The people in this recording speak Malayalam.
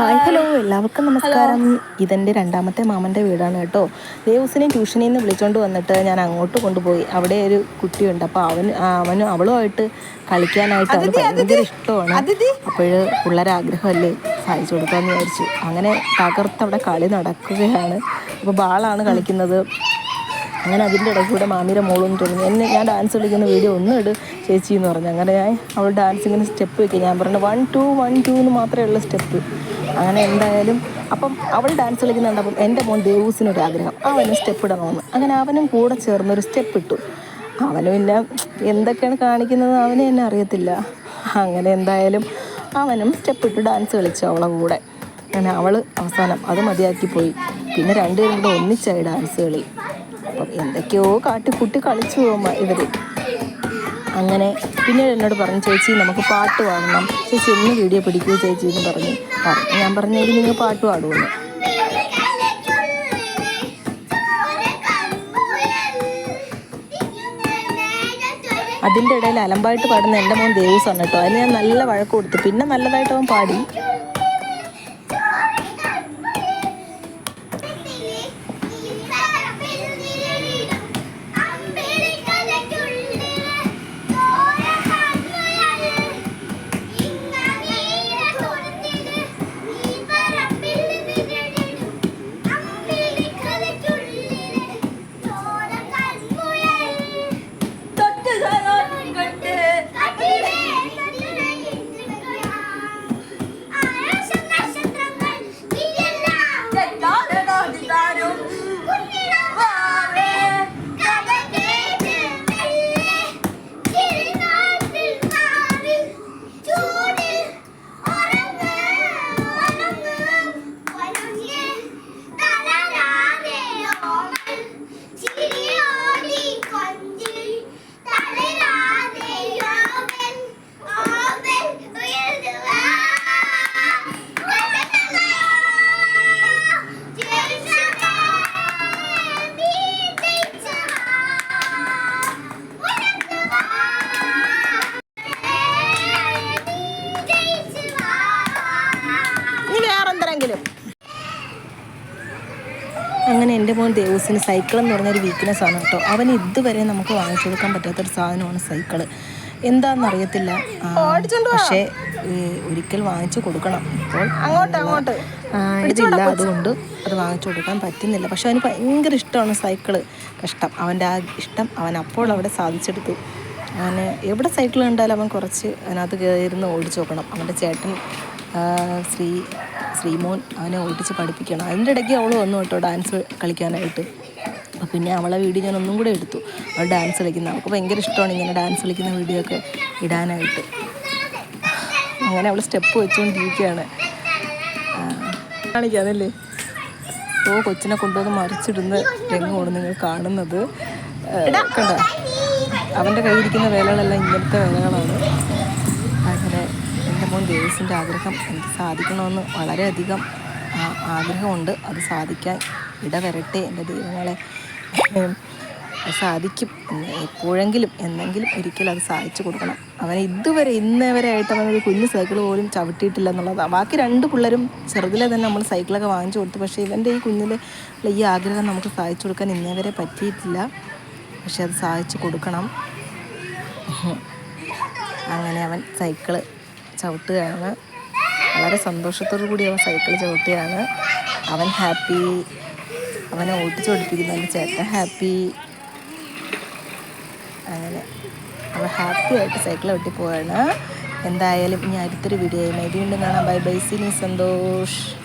ഹായ് ഹലോ എല്ലാവർക്കും നമസ്കാരം. ഇതെന്റെ രണ്ടാമത്തെ മാമന്റെ വീടാണ് കേട്ടോ. ദേവസിനെയും ട്യൂഷനിൽ നിന്ന് വിളിച്ചുകൊണ്ട് വന്നിട്ട് ഞാൻ അങ്ങോട്ട് കൊണ്ടുപോയി. അവിടെ ഒരു കുട്ടിയുണ്ട്. അപ്പോൾ അവൻ അവനും അവളുമായിട്ട് കളിക്കാനായിട്ട് അവന് ഭയങ്കര ഇഷ്ടമാണ്. അപ്പോൾ പിള്ളേരെ ആഗ്രഹമല്ലേ സഹായിച്ചു കൊടുക്കാമെന്ന് വിചാരിച്ചു. അങ്ങനെ തകർത്ത് അവിടെ കളി നടക്കുകയാണ്. അപ്പോൾ ബാളാണ് കളിക്കുന്നത്. അങ്ങനെ അതിന്റെ ഇടയ്ക്ക് കൂടെ മാമിയുടെ മോളും തോന്നി എന്നെ ഞാൻ ഡാൻസ് കളിക്കുന്ന വീഡിയോ ഒന്നും ഇട് ചേച്ചി എന്ന് പറഞ്ഞു. അങ്ങനെ ഞാൻ അവൾ ഡാൻസ് ഇങ്ങനെ സ്റ്റെപ്പ് വെക്കുക ഞാൻ പറഞ്ഞു വൺ ടു വൺ ടു എന്ന് മാത്രമേ ഉള്ള സ്റ്റെപ്പ് അങ്ങനെ എന്തായാലും അപ്പം അവൾ ഡാൻസ് കളിക്കുന്നുണ്ടപ്പം എന്റെ മോൻ ദേവൂസിനൊരു ആഗ്രഹം അവനും സ്റ്റെപ്പ് ഇടണമെന്ന്. അങ്ങനെ അവനും കൂടെ ചേർന്നൊരു സ്റ്റെപ്പ് ഇട്ടു. അവനും പിന്നെ എന്തൊക്കെയാണ് കാണിക്കുന്നത് അവനെ തന്നെ അറിയത്തില്ല. അങ്ങനെ എന്തായാലും അവനും സ്റ്റെപ്പ് ഇട്ട്. ഡാൻസ് കളിച്ചു അവളെ കൂടെ. അങ്ങനെ അവൾ അവസാനം അത് മതിയാക്കി പോയി. പിന്നെ രണ്ടുപേരും കൂടെ ഒന്നിച്ചായി ഡാൻസ് കളി. അപ്പം എന്തൊക്കെയോ കാട്ടിക്കുട്ടി കളിച്ചു പോകുമ്പോൾ ഇവർ അങ്ങനെ പിന്നീട് എന്നോട് പറഞ്ഞു ചേച്ചി നമുക്ക് പാട്ട് പാടണം. ചേച്ചി ഒന്ന് വീഡിയോ പിടിക്കൂ ചേച്ചി എന്ന് പറഞ്ഞു. ഞാൻ പറഞ്ഞു നിങ്ങൾ പാട്ട് പാടുമെന്ന് അതിന്റെ ഇടയിൽ അലമ്പായിട്ട് പാടുന്ന എന്റെ മോൻ ദേവൂസാണ് കേട്ടോ. അതിന് ഞാൻ നല്ല വഴക്ക് കൊടുത്തു. പിന്നെ നല്ലതായിട്ട് അവൻ പാടി. അങ്ങനെ എന്റെ മോൻ ദേവൂസിന് സൈക്കിൾ എന്ന് പറഞ്ഞൊരു വീക്ക്നെസ് ആണ് കേട്ടോ. അവന് ഇതുവരെ നമുക്ക് വാങ്ങിച്ചു കൊടുക്കാൻ പറ്റാത്തൊരു സാധനമാണ് സൈക്കിൾ എന്താണെന്ന് അറിയത്തില്ല പക്ഷേ ഒരിക്കൽ വാങ്ങിച്ചു കൊടുക്കണം. ഇപ്പോൾ അങ്ങോട്ട് അങ്ങോട്ട്. ഇതില്ല അതുകൊണ്ട് അത് വാങ്ങിച്ചു കൊടുക്കാൻ പറ്റുന്നില്ല. പക്ഷെ അവന് ഭയങ്കര ഇഷ്ടമാണ് സൈക്കിൾ. കഷ്ടം. അവന്റെ ആ ഇഷ്ടം അവൻ അപ്പോൾ അവിടെ സാധിച്ചെടുത്തു. അവന് എവിടെ സൈക്കിൾ കണ്ടാലും അവൻ കുറച്ച് അതിനകത്ത് കയറുന്ന ഓടിച്ചു നോക്കണം. അവന്റെ ചേട്ടൻ ശ്രീ ശ്രീമോൻ അവനെ ഓടിച്ച് പഠിപ്പിക്കണം. അതിന്റെ ഇടയ്ക്ക് അവൾ വന്നു കേട്ടോ ഡാൻസ് കളിക്കാനായിട്ട്. അപ്പോൾ പിന്നെ അവളെ വീഡിയോ ഞാൻ ഒന്നും കൂടെ എടുത്തു. അവൾ ഡാൻസ് കളിക്കുന്ന. അവൾക്ക് ഭയങ്കര ഇഷ്ടമാണ് ഇങ്ങനെ ഡാൻസ് കളിക്കുന്ന വീഡിയോ ഒക്കെ ഇടാനായിട്ട്. അങ്ങനെ അവൾ സ്റ്റെപ്പ് വെച്ചുകൊണ്ടിരിക്കുകയാണ് കാണിക്കാതല്ലേ ഓ കൊച്ചിനെ കൊണ്ടുവന്ന് മറിച്ചിടുന്ന രംഗമാണ് നിങ്ങൾ കാണുന്നത്. കണ്ട? അവന്റെ കയ്യിരിക്കുന്ന വേലകളെല്ലാം ഇങ്ങനത്തെ വേലകളാണ്. മോൻ ദേവസിന്റെ ആഗ്രഹം എനിക്ക് സാധിക്കണമെന്ന് വളരെയധികം ആഗ്രഹമുണ്ട്. അത് സാധിക്കാൻ ഇടവരട്ടെ. എന്റെ ദൈവങ്ങളെ സാധിക്കും. എപ്പോഴെങ്കിലും എന്നെങ്കിലും ഒരിക്കലും അത് സാധിച്ചു കൊടുക്കണം. അവൻ ഇതുവരെ ഇന്നേ വരെ ആയിട്ട് അവനൊരു കുഞ്ഞു സൈക്കിൾ പോലും ചവിട്ടിയിട്ടില്ല എന്നുള്ളതാണ് ബാക്കി രണ്ട് പിള്ളേരും ചെറുതിലെ തന്നെ നമ്മൾ സൈക്കിളൊക്കെ വാങ്ങിച്ചു കൊടുത്തു. പക്ഷേ ഇവന്റെ ഈ കുഞ്ഞിലെ ഈ ആഗ്രഹം നമുക്ക് സാധിച്ചു കൊടുക്കാൻ ഇന്നേ വരെ പറ്റിയിട്ടില്ല. പക്ഷെ അത് സാധിച്ചു കൊടുക്കണം. അങ്ങനെ അവൻ സൈക്കിൾ ചവിട്ടുകയാണ്. വളരെ സന്തോഷത്തോടു കൂടി അവൻ സൈക്കിൾ ചവിട്ടുകയാണ്. അവൻ ഹാപ്പി. അവനെ ഓട്ടിച്ച് പഠിപ്പിക്കുന്ന എന്റെ ചേട്ടൻ ഹാപ്പി. അങ്ങനെ. അവൻ ഹാപ്പി ആയിട്ട് സൈക്കിൾ വെട്ടി പോവാണ്. എന്തായാലും ഇനി അടുത്തൊരു വീഡിയോ ആയി വീണ്ടും കാണാം. Bye bye. സിനി സന്തോഷ്.